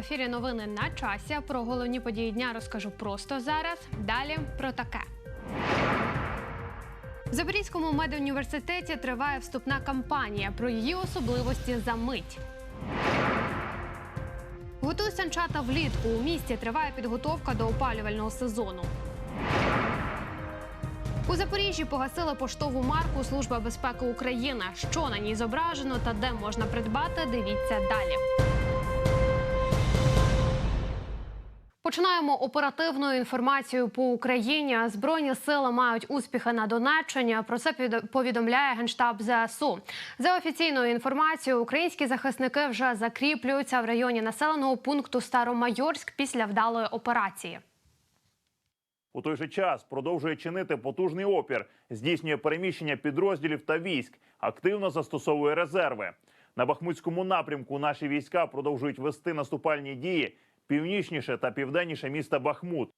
ефірі новини на часі. Про головні події дня розкажу просто зараз. Далі про таке. В Запорізькому медуніверситеті триває вступна кампанія про її особливості за мить. Готуй санчата влітку. У місті триває підготовка до опалювального сезону. У Запоріжжі погасили поштову марку Служба безпеки України. Що на ній зображено та де можна придбати, дивіться далі. Починаємо оперативну інформацію по Україні. Збройні сили мають успіхи на Донеччині. Про це повідомляє генштаб ЗСУ. За офіційною інформацією, українські захисники вже закріплюються в районі населеного пункту Старомайорськ після вдалої операції. У той же час продовжує чинити потужний опір, здійснює переміщення підрозділів та військ, активно застосовує резерви. На Бахмутському напрямку наші війська продовжують вести наступальні дії північніше та південніше міста Бахмут.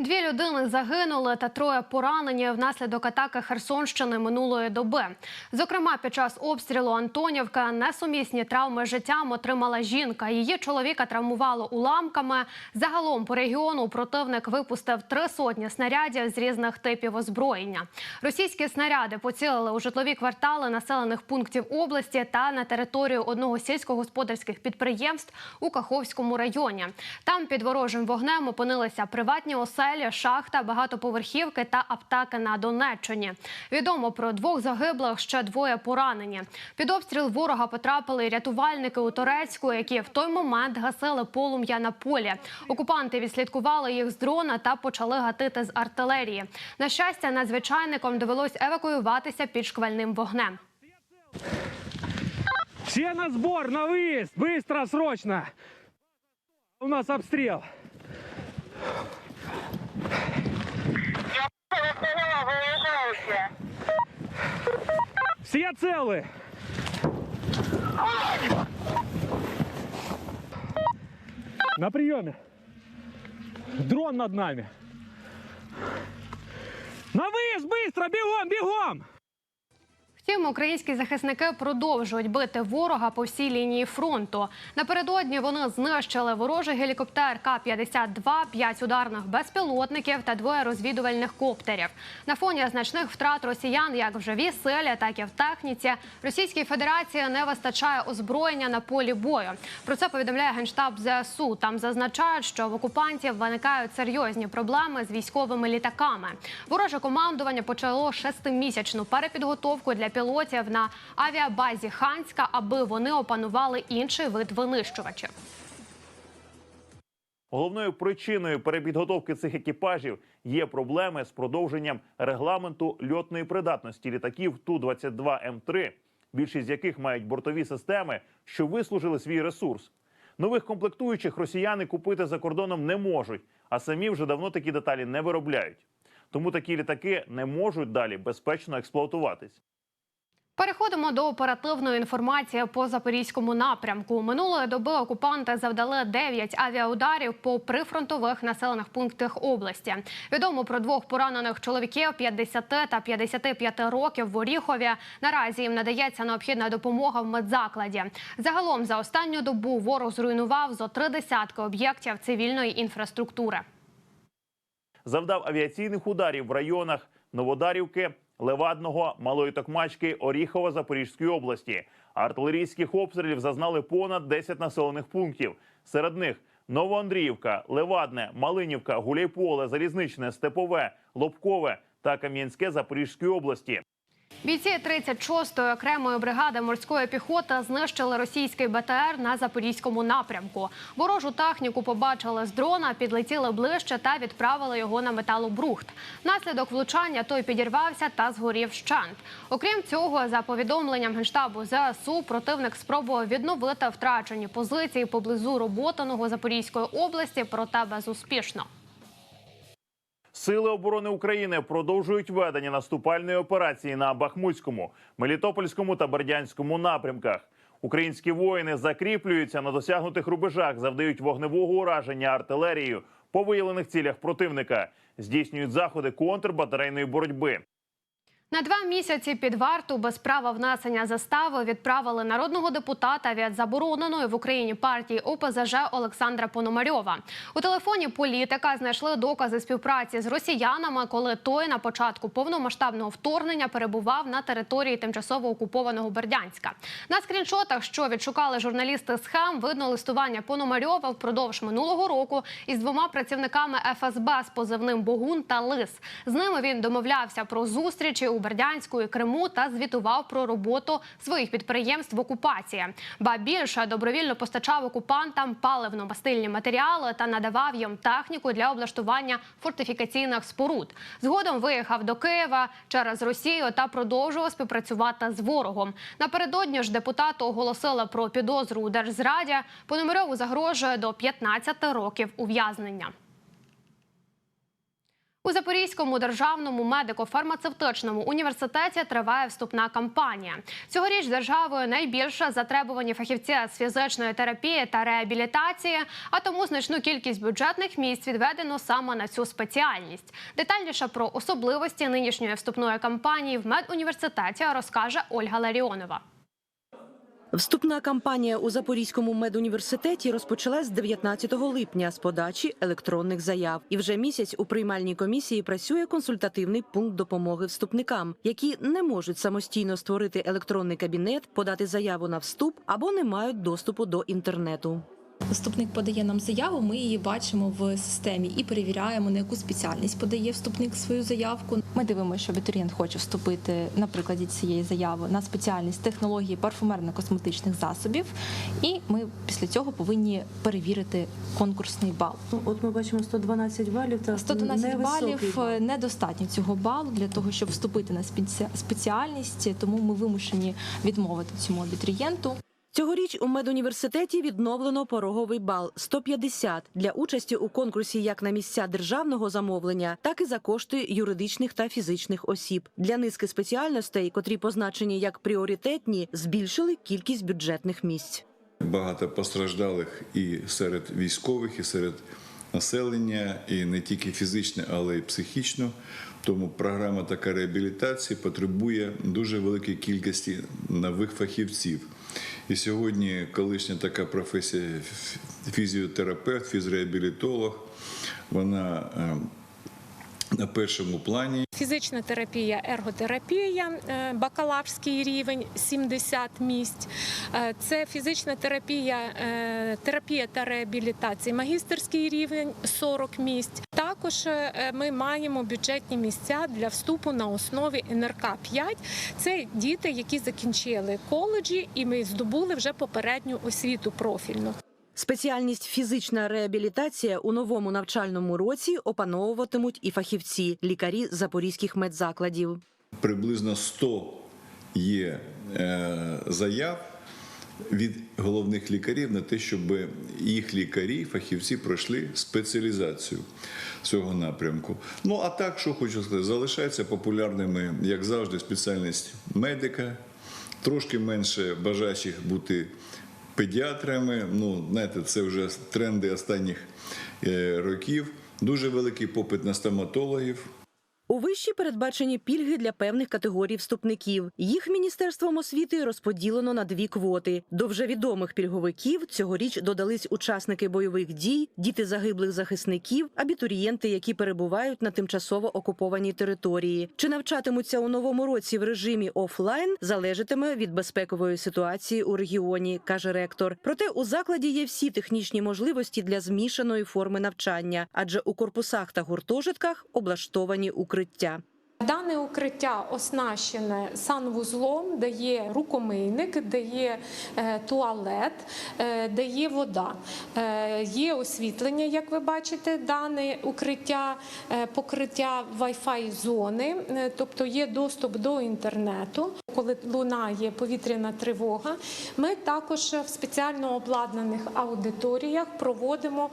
Дві людини загинули та троє поранені внаслідок атаки Херсонщини минулої доби. Зокрема, під час обстрілу Антонівка несумісні травми життям отримала жінка. Її чоловіка травмувало уламками. Загалом по регіону противник випустив три сотні снарядів з різних типів озброєння. Російські снаряди поцілили у житлові квартали населених пунктів області та на територію одного сільськогосподарських підприємств у Каховському районі. Там під ворожим вогнем опинилися приватні оселі, шахта, багатоповерхівки та аптеки на Донеччині. Відомо про двох загиблих, ще двоє поранені. Під обстріл ворога потрапили рятувальники у Торецьку, які в той момент гасили полум'я на полі. Окупанти відслідкували їх з дрона та почали гатити з артилерії. На щастя, надзвичайникам довелось евакуюватися під шквальним вогнем. Все на сбор, на выезд! Быстро, срочно! У нас обстрел. поняла, выезжайте. Все целы! На приеме. Дрон над нами. На выезд, быстро, бегом, бегом! Втім, українські захисники продовжують бити ворога по всій лінії фронту. Напередодні вони знищили ворожий гелікоптер К-52, п'ять ударних безпілотників та двоє розвідувальних коптерів. На фоні значних втрат росіян, як в живій силі, так і в техніці, Російській Федерації не вистачає озброєння на полі бою. Про це повідомляє генштаб ЗСУ. Там зазначають, що в окупантів виникають серйозні проблеми з військовими літаками. Вороже командування почало шестимісячну перепідготовку для пілотів на авіабазі Ханська, аби вони опанували інший вид винищувачів. Головною причиною перепідготовки цих екіпажів є проблеми з продовженням регламенту льотної придатності літаків Ту-22М3, більшість з яких мають бортові системи, що вислужили свій ресурс. Нових комплектуючих росіяни купити за кордоном не можуть, а самі вже давно такі деталі не виробляють. Тому такі літаки не можуть далі безпечно експлуатуватись. Переходимо до оперативної інформації по запорізькому напрямку. Минулої доби окупанти завдали 9 авіаударів по прифронтових населених пунктах області. Відомо про двох поранених чоловіків 50 та 55 років в Оріхові. Наразі їм надається необхідна допомога в медзакладі. Загалом за останню добу ворог зруйнував зо три десятки об'єктів цивільної інфраструктури. завдав авіаційних ударів в районах Новодарівки, Левадного, Малої Токмачки, Оріхова Запорізької області. Артилерійських обстрілів зазнали понад 10 населених пунктів. Серед них Новоандріївка, Левадне, Малинівка, Гуляйполе, Залізничне, Степове, Лобкове та Кам'янське Запорізької області. Бійці 36-ї окремої бригади морської піхоти знищили російський БТР на запорізькому напрямку. Ворожу техніку побачили з дрона, підлетіли ближче та відправили його на металобрухт. Внаслідок влучання той підірвався та згорів щент. Окрім цього, за повідомленням генштабу ЗСУ, противник спробував відновити втрачені позиції поблизу роботаного Запорізької області, проте безуспішно. Сили оборони України продовжують ведення наступальної операції на Бахмутському, Мелітопольському та Бердянському напрямках. Українські воїни закріплюються на досягнутих рубежах, завдають вогневого ураження артилерією по виявлених цілях противника, здійснюють заходи контрбатарейної боротьби. На два місяці під варту без права внесення застави відправили народного депутата від забороненої в Україні партії ОПЗЖ Олександра Пономарьова. У телефоні політика знайшли докази співпраці з росіянами, коли той на початку повномасштабного вторгнення перебував на території тимчасово окупованого Бердянська. На скріншотах, що відшукали журналісти схем, видно листування Пономарьова впродовж минулого року із двома працівниками ФСБ з позивним Богун та Лис. З ними він домовлявся про зустрічі у Бердянську і Криму та звітував про роботу своїх підприємств в окупації. Ба більше добровільно постачав окупантам паливно-мастильні матеріали та надавав їм техніку для облаштування фортифікаційних споруд. Згодом виїхав до Києва через Росію та продовжував співпрацювати з ворогом. Напередодні ж депутату оголосили про підозру у держзраді. Пономарьову загрожує до 15 років ув'язнення. У Запорізькому державному медико-фармацевтичному університеті триває вступна кампанія. Цьогоріч державою найбільше затребувані фахівці з фізичної терапії та реабілітації, а тому значну кількість бюджетних місць відведено саме на цю спеціальність. Детальніше про особливості нинішньої вступної кампанії в медуніверситеті розкаже Ольга Ларіонова. Вступна кампанія у Запорізькому медуніверситеті розпочалась з 19 липня з подачі електронних заяв. І вже місяць у приймальній комісії працює консультативний пункт допомоги вступникам, які не можуть самостійно створити електронний кабінет, подати заяву на вступ або не мають доступу до інтернету. Вступник подає нам заяву, ми її бачимо в системі і перевіряємо, на яку спеціальність подає вступник свою заявку. Ми дивимося, що абітурієнт хоче вступити на прикладі цієї заяви на спеціальність технології парфумерно-косметичних засобів, і ми після цього повинні перевірити конкурсний бал. Ну, От ми бачимо 112 балів та 112 балів е, недостатньо цього балу для того, щоб вступити на спеці- спеціальність, тому ми вимушені відмовити цьому абітурієнту. Цьогоріч у медуніверситеті відновлено пороговий бал 150 для участі у конкурсі як на місця державного замовлення, так і за кошти юридичних та фізичних осіб. Для низки спеціальностей, котрі позначені як пріоритетні, збільшили кількість бюджетних місць. Багато постраждалих і серед військових, і серед населення, і не тільки фізично, але й психічно. Тому програма така реабілітації потребує дуже великої кількості нових фахівців. І сьогодні колишня така професія фізіотерапевт, фізреабілітолог, вона е, на першому плані. Фізична терапія, ерготерапія, е, бакалаврський рівень 70 місць. Е, Це фізична терапія, е, терапія та реабілітація, магістерський рівень 40 місць. Також ми маємо бюджетні місця для вступу на основі НРК 5 Це діти, які закінчили коледжі, і ми здобули вже попередню освіту профільну. Спеціальність фізична реабілітація у новому навчальному році опановуватимуть і фахівці, лікарі запорізьких медзакладів. приблизно 100 є е, заяв від головних лікарів на те, щоб їх лікарі, фахівці пройшли спеціалізацію цього напрямку. Ну а так, що хочу сказати, залишаються популярними, як завжди, спеціальність медика, трошки менше бажаючих бути педіатрами. Ну, знаєте, це вже тренди останніх е, років. Дуже великий попит на стоматологів. У виші передбачені пільги для певних категорій вступників. Їх міністерством освіти розподілено на дві квоти. До вже відомих пільговиків цьогоріч додались учасники бойових дій, діти загиблих захисників, абітурієнти, які перебувають на тимчасово окупованій території. Чи навчатимуться у новому році в режимі офлайн, залежатиме від безпекової ситуації у регіоні, каже ректор. Проте у закладі є всі технічні можливості для змішаної форми навчання, адже у корпусах та гуртожитках облаштовані укриття. Дане укриття оснащене санвузлом, де є рукомийник, де є е, туалет, е, де є вода. Е, є освітлення, як ви бачите, дане укриття, покриття Wi-Fi зони, тобто є доступ до інтернету. Коли лунає повітряна тривога, ми також в спеціально обладнаних аудиторіях проводимо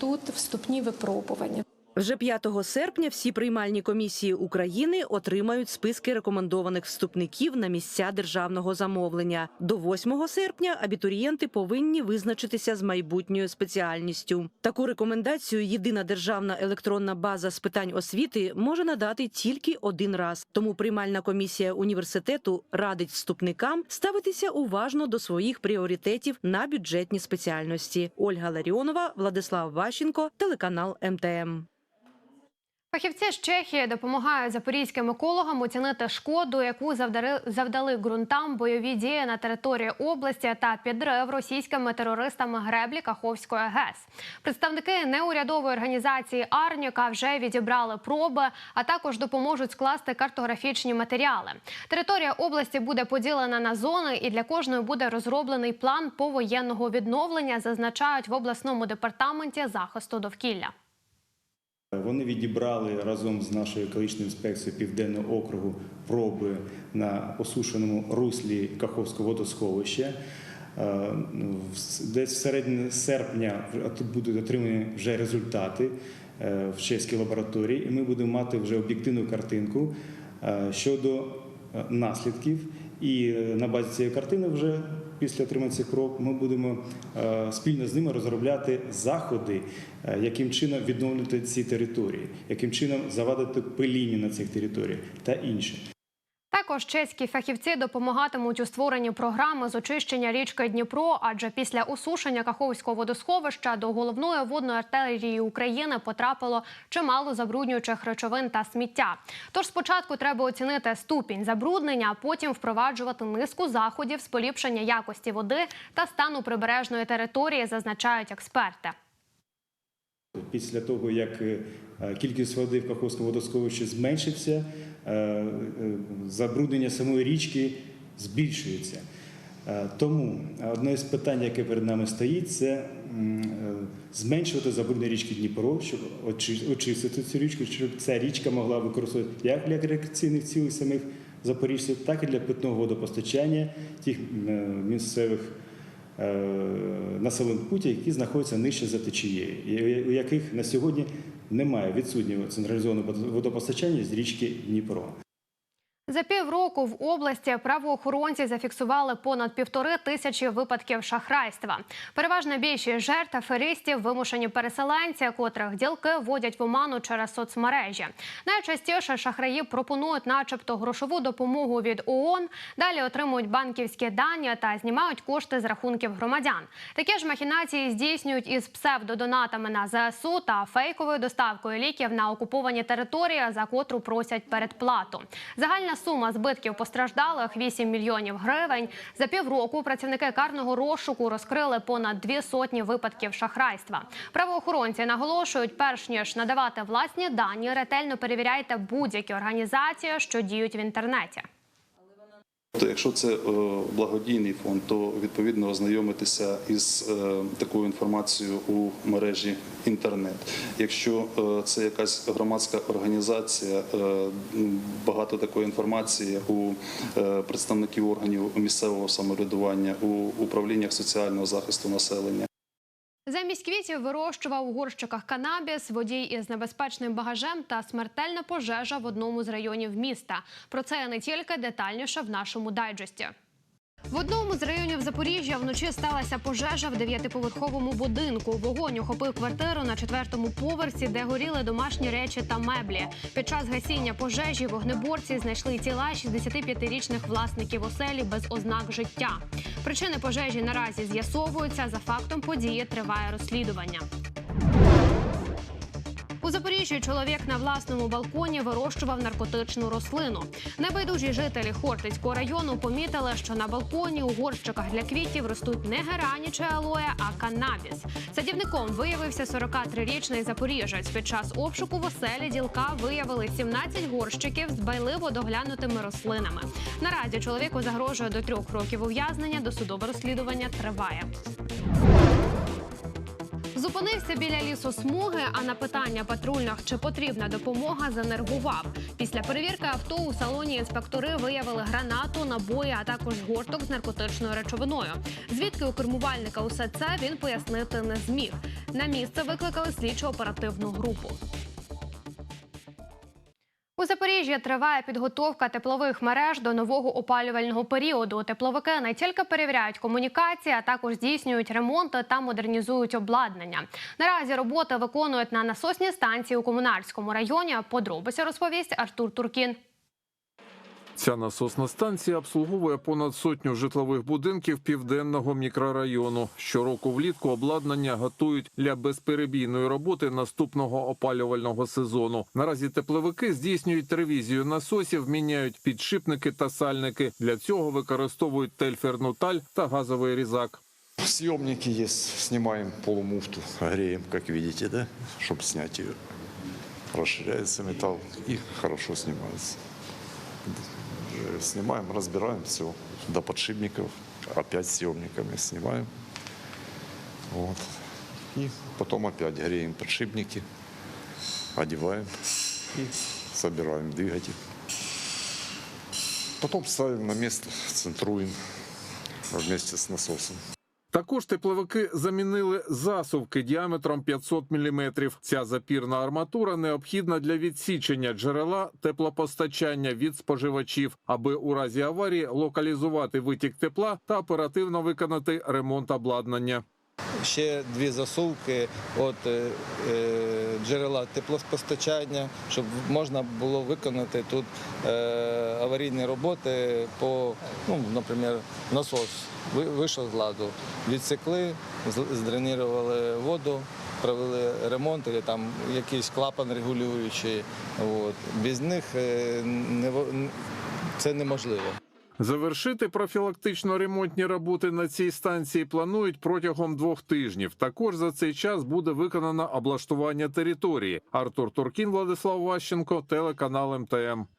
тут вступні випробування. Вже 5 серпня всі приймальні комісії України отримають списки рекомендованих вступників на місця державного замовлення. До 8 серпня абітурієнти повинні визначитися з майбутньою спеціальністю. Таку рекомендацію єдина державна електронна база з питань освіти може надати тільки один раз. Тому приймальна комісія університету радить вступникам ставитися уважно до своїх пріоритетів на бюджетні спеціальності. Ольга Ларіонова, Владислав Ващенко, телеканал МТМ. Фахівці з Чехії допомагають запорізьким екологам оцінити шкоду, яку завдали, завдали ґрунтам бойові дії на території області та підрив російськими терористами греблі Каховської ГЕС. Представники неурядової організації Арніка вже відібрали проби, а також допоможуть скласти картографічні матеріали. Територія області буде поділена на зони, і для кожної буде розроблений план повоєнного відновлення, зазначають в обласному департаменті захисту довкілля. Вони відібрали разом з нашою екологічною інспекцією Південного округу проби на осушеному руслі Каховського водосховища. Е, в- Десь всередині серпня тут будуть отримані вже результати е, в чеській лабораторії, і ми будемо мати вже об'єктивну картинку е, щодо наслідків. І на базі цієї картини вже після отримання цих проб ми будемо е, спільно з ними розробляти заходи, е, яким чином відновлювати ці території, яким чином завадити пиління на цих територіях та інше. Також чеські фахівці допомагатимуть у створенні програми з очищення річки Дніпро, адже після осушення Каховського водосховища до головної водної артерії України потрапило чимало забруднюючих речовин та сміття. Тож спочатку треба оцінити ступінь забруднення, а потім впроваджувати низку заходів з поліпшення якості води та стану прибережної території, зазначають експерти. Після того, як е, кількість води в Каховському водосховищі зменшиться, забруднення самої річки збільшується. Е, Тому одне з питань, яке перед нами стоїть, це е, зменшувати забруднення річки Дніпро, щоб очистити цю річку, щоб ця річка могла використовувати як для рекреаційних цілей самих запоріжців, так і для питного водопостачання тих е, місцевих е, населених путів, які знаходяться нижче за течією, у яких на сьогодні немає відсутнього централізованого водопостачання з річки Дніпро. За півроку в області правоохоронці зафіксували понад півтори тисячі випадків шахрайства. Переважна більшість жертв аферистів вимушені переселенці, котрих ділки вводять в оману через соцмережі. Найчастіше шахраї пропонують, начебто, грошову допомогу від ООН, далі отримують банківські дані та знімають кошти з рахунків громадян. Такі ж махінації здійснюють із псевдодонатами на ЗСУ та фейковою доставкою ліків на окуповані території, за котру просять передплату. Загальна сума збитків постраждалих 8 мільйонів гривень. За півроку працівники карного розшуку розкрили понад дві сотні випадків шахрайства. Правоохоронці наголошують, перш ніж надавати власні дані, ретельно перевіряйте будь-які організації, що діють в інтернеті. То якщо це е, благодійний фонд, то відповідно ознайомитися із е, такою інформацією у мережі інтернет. Якщо е, це якась громадська організація, багато такої інформації у представників органів місцевого самоврядування, у управліннях соціального захисту населення. Замість квітів вирощував у горщиках канабіс, водій із небезпечним багажем та смертельна пожежа в одному з районів міста. Про це не тільки детальніше в нашому дайджесті. В одному з районів Запоріжжя вночі сталася пожежа в дев'ятиповерховому будинку. Вогонь охопив квартиру на четвертому поверсі, де горіли домашні речі та меблі. Під час гасіння пожежі вогнеборці знайшли тіла 65-річних власників оселі без ознак життя. Причини пожежі наразі з'ясовуються. За фактом події триває розслідування. У Запоріжжі чоловік на власному балконі вирощував наркотичну рослину. Небайдужі жителі Хортицького району помітили, що на балконі у горщиках для квітів ростуть не герані чи алоє, а канабіс. Садівником виявився 43-річний запоріжець. Під час обшуку в оселі ділка виявили 17 горщиків з байливо доглянутими рослинами. Наразі чоловіку загрожує до трьох років ув'язнення. Досудове розслідування триває. Зупинився біля лісосмуги, а на питання патрульних, чи потрібна допомога, занервував. Після перевірки авто у салоні інспектори виявили гранату, набої, а також горток з наркотичною речовиною. Звідки у кермувальника усе це він пояснити не зміг. На місце викликали слідчо оперативну групу. У Запоріжжі триває підготовка теплових мереж до нового опалювального періоду. Тепловики не тільки перевіряють комунікації, а також здійснюють ремонти та модернізують обладнання. Наразі роботи виконують на насосній станції у комунальському районі. Подробиці розповість Артур Туркін. Ця насосна станція обслуговує понад сотню житлових будинків південного мікрорайону. Щороку влітку обладнання готують для безперебійної роботи наступного опалювального сезону. Наразі тепловики здійснюють ревізію насосів, міняють підшипники та сальники. Для цього використовують тельферну таль та газовий різак. Съемники есть, снимаем полумуфту, греем, как видите, да, чтобы снять ее. Расширяется металл и хорошо снимается. Э, Снимаем, разбираем все до подшипников, опять съемниками снимаем. Вот. И потом опять греем подшипники, одеваем и собираем двигатель. Потом ставим на место, центруем вместе с насосом. Також тепловики замінили засувки діаметром 500 мм. Ця запірна арматура необхідна для відсічення джерела теплопостачання від споживачів, аби у разі аварії локалізувати витік тепла та оперативно виконати ремонт обладнання. ще дві засувки от е, е, джерела теплопостачання, щоб можна було виконати тут е, аварійні роботи по, ну, наприклад, насос вийшов з ладу, відсекли, здренірували воду, провели ремонт, або там якийсь клапан регулюючий. От. Без них е, це неможливо. Завершити профілактично-ремонтні роботи на цій станції планують протягом двох тижнів. Також за цей час буде виконано облаштування території. Артур Туркін, Владислав Ващенко, телеканал МТМ.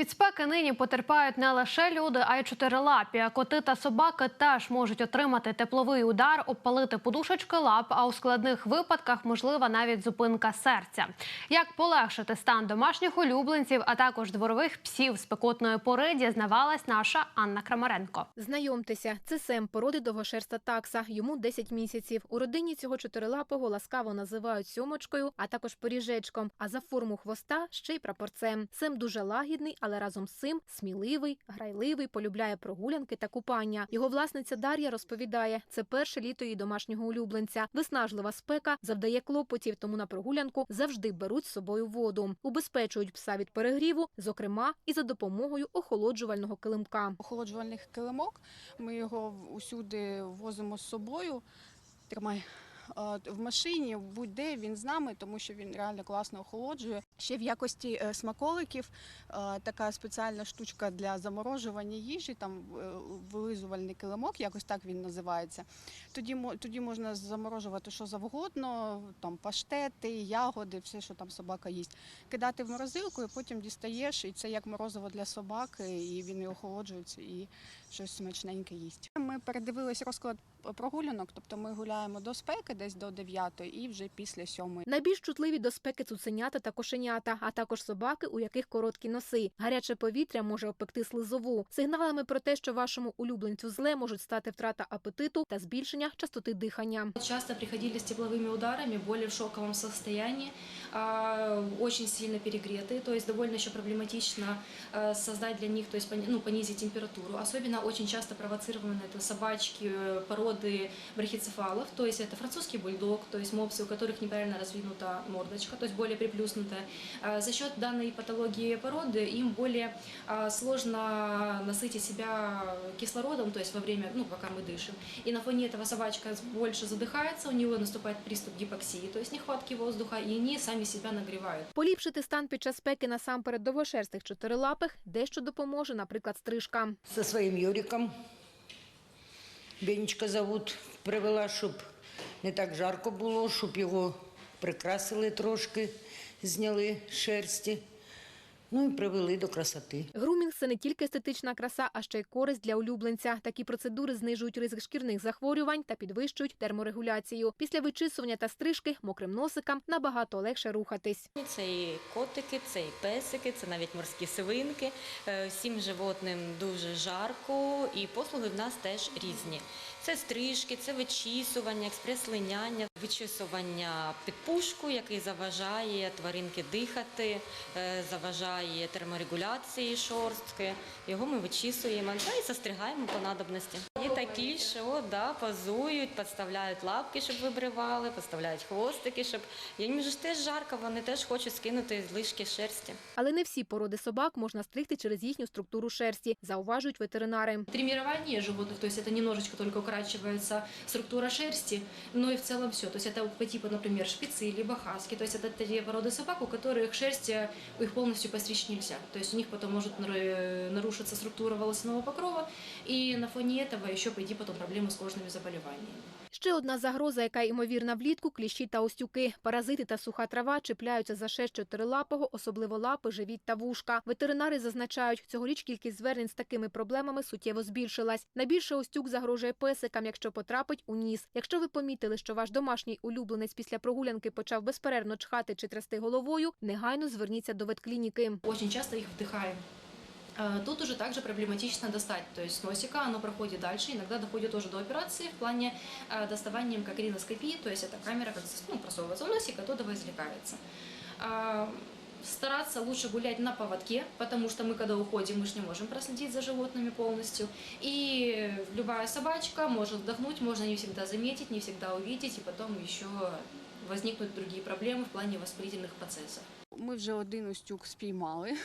Від спеки нині потерпають не лише люди, а й чотирилапі. Коти та собаки теж можуть отримати тепловий удар, обпалити подушечки лап, а у складних випадках можлива навіть зупинка серця. Як полегшити стан домашніх улюбленців, а також дворових псів спекотної пори, дізнавалась наша Анна Крамаренко. Знайомтеся, це Сем, породи довгошерста такса. Йому 10 місяців. У родині цього чотирилапого ласкаво називають сьомочкою, а також поріжечком. А за форму хвоста ще й прапорцем. Сем дуже лагідний, але разом з цим сміливий, грайливий, полюбляє прогулянки та купання. Його власниця Дар'я розповідає, це перше літо її домашнього улюбленця. Виснажлива спека завдає клопотів, тому на прогулянку завжди беруть з собою воду. Убезпечують пса від перегріву, зокрема і за допомогою охолоджувального килимка. охолоджувальний килимок. Ми його усюди возимо з собою. Тримай. От, В машині будь-де він з нами, тому що він реально класно охолоджує. Ще в якості е, смаколиків е, така спеціальна штучка для заморожування їжі, там е, вилизувальний килимок, якось так він називається. Тоді тоді можна заморожувати що завгодно, там паштети, ягоди, все, що там собака їсть. Кидати в морозилку і потім дістаєш, і це як морозиво для собаки, і він і охолоджується, і щось смачненьке їсть. Ми передивились розклад прогулянок, тобто ми гуляємо до спеки, десь до 9 і вже після 7. Найбільш чутливі до спеки цуценята та кошенята, а також собаки, у яких короткі носи. Гаряче повітря може опекти слизову. Сигналами про те, що вашому улюбленцю зле можуть стати втрата апетиту та збільшення частоти дихання. Часто приходили с тепловыми ударами, боли в шоковом состоянии, а, очень сильно перегретые, то есть довольно еще проблематично э, создать для них, то есть пони- ну, понизить температуру. Особенно очень часто провоцированы это собачки э, породы брахицефалов, то есть это французский бульдог, то есть мопсы, у которых неправильно раздвинута мордочка, то есть более приплюснутая. А, За счет данной патологии породы им более а, сложно насытить себя кислородом, то есть во время, ну, пока мы дышим. И на фоне этого собачка больше задыхается, у него наступает приступ гипоксии, то есть нехватки воздуха, и они сами себя нагревают. Поліпшити стан під час спеки насамперед довгошерстих чотирилапих дещо допоможе, наприклад, стрижка. со своим Юриком. Бенечка зовут. Привела, щоб не так жарко було, щоб його прикрасили трошки, зняли шерсті. Ну і привели до красоти. Грумінг це не тільки естетична краса, а ще й користь для улюбленця. Такі процедури знижують ризик шкірних захворювань та підвищують терморегуляцію. Після вичісування та стрижки мокрим носикам набагато легше рухатись. Це і котики, це і песики, це навіть морські свинки. Е, Всім животним дуже жарко, і послуги в нас теж різні. Це стрижки, це вичісування, експрес-линяння, вичісування під пушку, який заважає тваринки дихати, е, заважає терморегуляції шорстки. Його ми вичісуємо та і застригаємо по надобності. Є такі, що да, позують, підставляють лапки, щоб вибривали, підставляють хвостики, щоб їм же ж теж жарко, вони теж хочуть скинути лишки шерсті. Але не всі породи собак можна стригти через їхню структуру шерсті, зауважують ветеринари. Тримирование животных, то есть это немножечко только укорачивается структура шерсти, но и в целом все. То есть это по типу, например, шпицы, либо хаски. То есть это те породы собак, у которых шерсть, э, их полностью постричь нельзя. То есть у них потом может нар- нарушиться структура волосяного покрова, и на фоне этого еще пойти потом проблемы с кожными заболеваниями. Ще одна загроза, яка ймовірна влітку – кліщі та остюки. Паразити та суха трава чіпляються за шерсть чотирилапого, особливо лапи, живіт та вушка. Ветеринари зазначають, цьогоріч кількість звернень з такими проблемами суттєво збільшилась. Найбільше остюк загрожує песикам, якщо потрапить у ніс. Якщо ви помітили, що ваш домашній улюбленець після прогулянки почав безперервно чхати чи трясти головою, негайно зверніться до ветклініки. Очень часто их вдыхаем. Э, Тут уже также проблематично достать, то есть носика оно проходит дальше, иногда доходит тоже до операции в плане э, доставания как риноскопии, то есть эта камера как ну, просовывается в носик, оттуда извлекается. А, Стараться лучше гулять на поводке, потому что мы, когда уходим, мы же не можем проследить за животными полностью. И любая собачка может вдохнуть, можно не всегда заметить, не всегда увидеть, и потом еще возникнут другие проблемы в плане воспалительных процессов. Ми вже один устюк спіймали.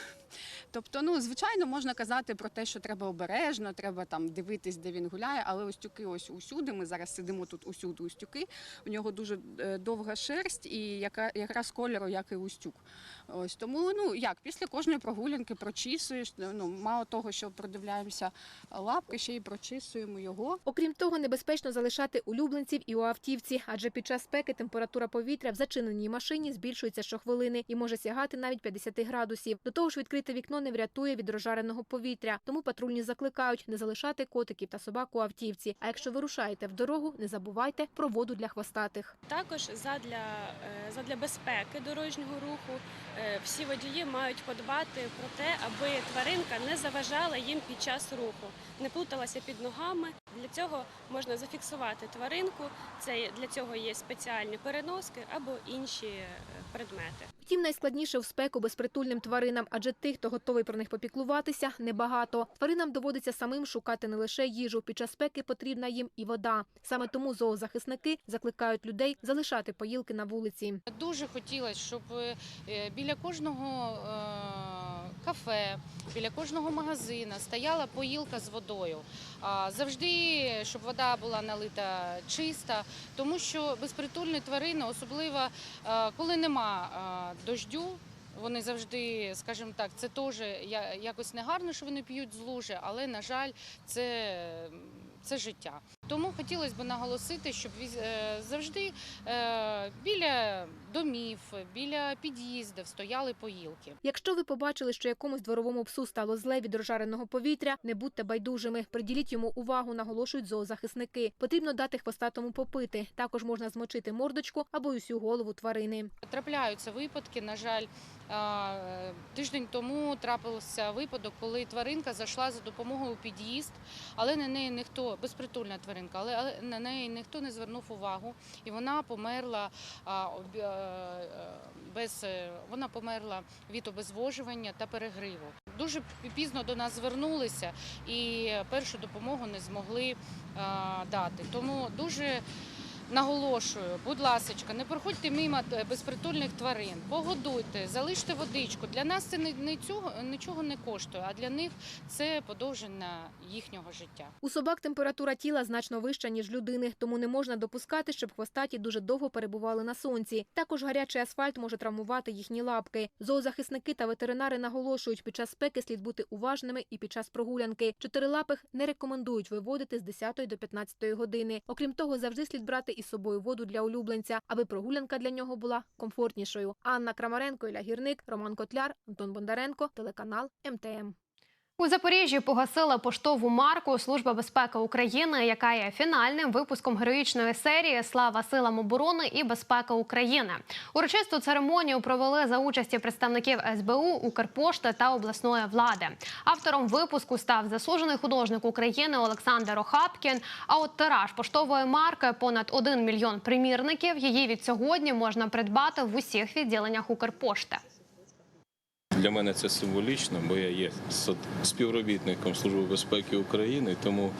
Тобто, ну звичайно, можна казати про те, що треба обережно, треба там дивитись, де він гуляє, але устюки ось усюди. Ми зараз сидимо тут усюди устюки. У нього дуже е, довга шерсть і яка якраз кольору, як і устюк. Ось тому, ну як після кожної прогулянки прочісуєш. Ну мало того, що продивляємося лапки, ще й прочісуємо його. Окрім того, небезпечно залишати улюбленців і у автівці, адже під час спеки температура повітря в зачиненій машині збільшується щохвилини і може сягати навіть 50 градусів. До того ж, відкрите вікно не врятує від розжареного повітря, тому патрульні закликають не залишати котиків та собак у автівці. А якщо вирушаєте в дорогу, не забувайте про воду для хвостатих. Також задля, е, задля безпеки дорожнього руху е, всі водії мають подбати про те, аби тваринка не заважала їм під час руху, не плуталася під ногами. Для цього можна зафіксувати тваринку. Це для цього є спеціальні переноски або інші е, предмети. Втім, найскладніше в спеку безпритульним тваринам, адже тих, хто готовий про них попіклуватися, небагато. Тваринам доводиться самим шукати не лише їжу. Під час спеки потрібна їм і вода. Саме тому зоозахисники закликають людей залишати поїлки на вулиці. Дуже хотілося, щоб е, біля кожного е, кафе, біля кожного магазина стояла поїлка з водою. Завжди, щоб вода була налита чиста, тому що безпритульні тварини, особливо е, коли нема дождю. Вони завжди, скажімо так, це теж якось негарно, що вони п'ють з лужи, але на жаль, це, це життя. Тому хотілося б наголосити, щоб е, завжди е, біля домів, біля під'їздів стояли поїлки. Якщо ви побачили, що якомусь дворовому псу стало зле від розжареного повітря, не будьте байдужими. Приділіть йому увагу, наголошують зоозахисники. Потрібно дати хвостатому попити. Також можна змочити мордочку або усю голову тварини. Трапляються випадки. На жаль, тиждень тому трапився випадок, коли тваринка зайшла за допомогою у під'їзд, але на неї ніхто безпритульна тваринка, але, на неї ніхто не звернув увагу, і вона померла е, е, без е, вона померла від обезвожування та перегриву. Дуже пізно до нас звернулися і першу допомогу не змогли дати. Тому дуже Наголошую, будь ласка, не проходьте мимо е, безпритульних тварин, погодуйте, залиште водичку. Для нас це не, цього, нічого не коштує, а для них це подовження їхнього життя. У собак температура тіла значно вища, ніж людини, тому не можна допускати, щоб хвостаті дуже довго перебували на сонці. Також гарячий асфальт може травмувати їхні лапки. Зоозахисники та ветеринари наголошують, під час спеки слід бути уважними і під час прогулянки. Чотирилапих не рекомендують виводити з 10 до 15 години. Окрім того, завжди слід брати із собою воду для улюбленця, аби прогулянка для нього була комфортнішою. Анна Крамаренко, Ілля Гірник, Роман Котляр, Антон Бондаренко, телеканал МТМ. У Запоріжжі погасила поштову марку Служба безпеки України, яка є фінальним випуском героїчної серії Слава силам оборони і безпеки України. Урочисту церемонію провели за участі представників СБУ, Укрпошти та обласної влади. Автором випуску став заслужений художник України Олександр Охапкін. А от тираж поштової марки понад 1 мільйон примірників. Її від сьогодні можна придбати в усіх відділеннях Укрпошти. Для мене це символічно, бо я є співробітником Служби безпеки України, тому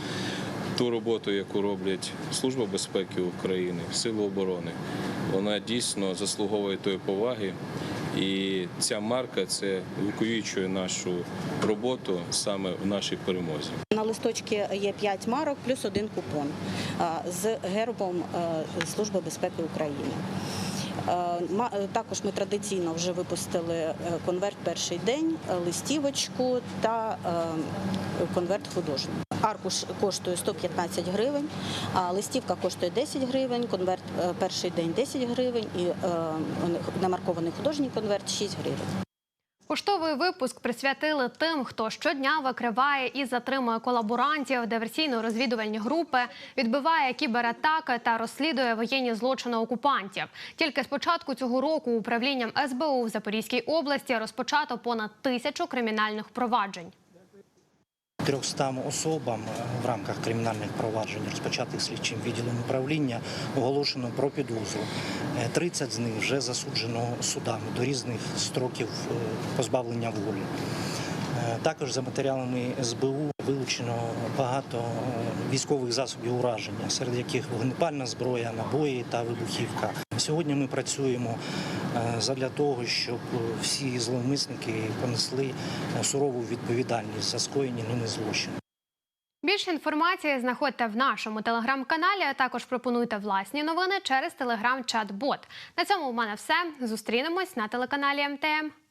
ту роботу, яку роблять Служба безпеки України, Сили оборони, вона дійсно заслуговує тої поваги. І ця марка це викуючує нашу роботу саме в нашій перемозі. На листочці є 5 марок плюс один купон з гербом Служби безпеки України. Е, е, Також ми традиційно вже випустили е, конверт перший день, листівочку та конверт художній. Аркуш коштує 115 гривень, а листівка коштує 10 гривень, конверт перший день 10 гривень і намаркований художній конверт 6 гривень. Поштовий випуск присвятили тим, хто щодня викриває і затримує колаборантів, диверсійно-розвідувальні групи, відбиває кібератаки та розслідує воєнні злочини окупантів. Тільки з початку цього року управлінням СБУ в Запорізькій області розпочато понад тисячу кримінальних проваджень. 300 особам е, в рамках кримінальних проваджень, розпочатих слідчим відділом управління, оголошено про підозру. Е, 30 з них вже засуджено судами до різних строків е, позбавлення волі. Е, Також за матеріалами СБУ вилучено багато е, військових засобів ураження, серед яких вогнепальна зброя, набої та вибухівка. Сьогодні ми працюємо е, задля того, щоб е, всі зловмисники понесли е, сурову відповідальність за скоєні ними злочини. Більше інформації знаходьте в нашому телеграм-каналі. а Також пропонуйте власні новини через телеграм-чат-бот. На цьому в мене все. Зустрінемось на телеканалі МТМ.